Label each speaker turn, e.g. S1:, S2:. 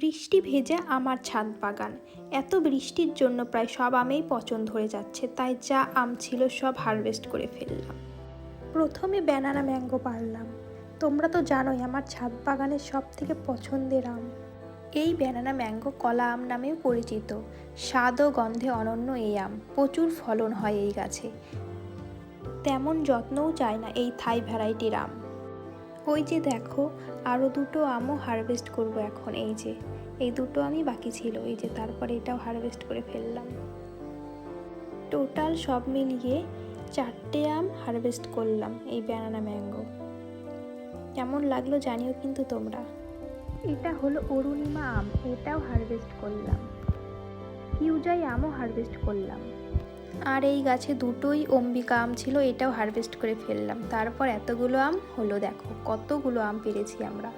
S1: বৃষ্টি ভেজা আমার ছাদ বাগান। এত বৃষ্টির জন্য প্রায় সব আমেই পচন ধরে যাচ্ছে, তাই যা আম ছিল সব হারভেস্ট করে ফেললাম। প্রথমে ব্যানানা ম্যাঙ্গো পারলাম। তোমরা তো জানোই আমার ছাদ বাগানের সব থেকে পছন্দের আম। এই ব্যানানা ম্যাঙ্গো কলা আম নামেও পরিচিত। স্বাদ ও গন্ধে অনন্য এই আম। প্রচুর ফলন হয় এই গাছে। তেমন যত্নও চায় না এই থাই ভ্যারাইটির আম। ওই যে দেখো আরও দুটো আমও হারভেস্ট করব এখন, এই যে। এই দুটো আমি বাকি ছিল, এই যে তারপরে এটাও হারভেস্ট করে ফেললাম। টোটাল সব মিলিয়ে চারটে আম হারভেস্ট করলাম, এই ব্যানানা ম্যাঙ্গো কেমন লাগল জানিও কিন্তু তোমরা। এটা হলো অরুণিমা আম, এটাও হারভেস্ট করলাম। কিউজাই আমও হারভেস্ট করলাম। আর এই গাছে দুটোই অম্বিকা আম ছিল, এটাও হারভেস্ট করে ফেললাম। তারপর এতগুলো আম হলো, দেখো, কতগুলো আম পেরেছি আমরা।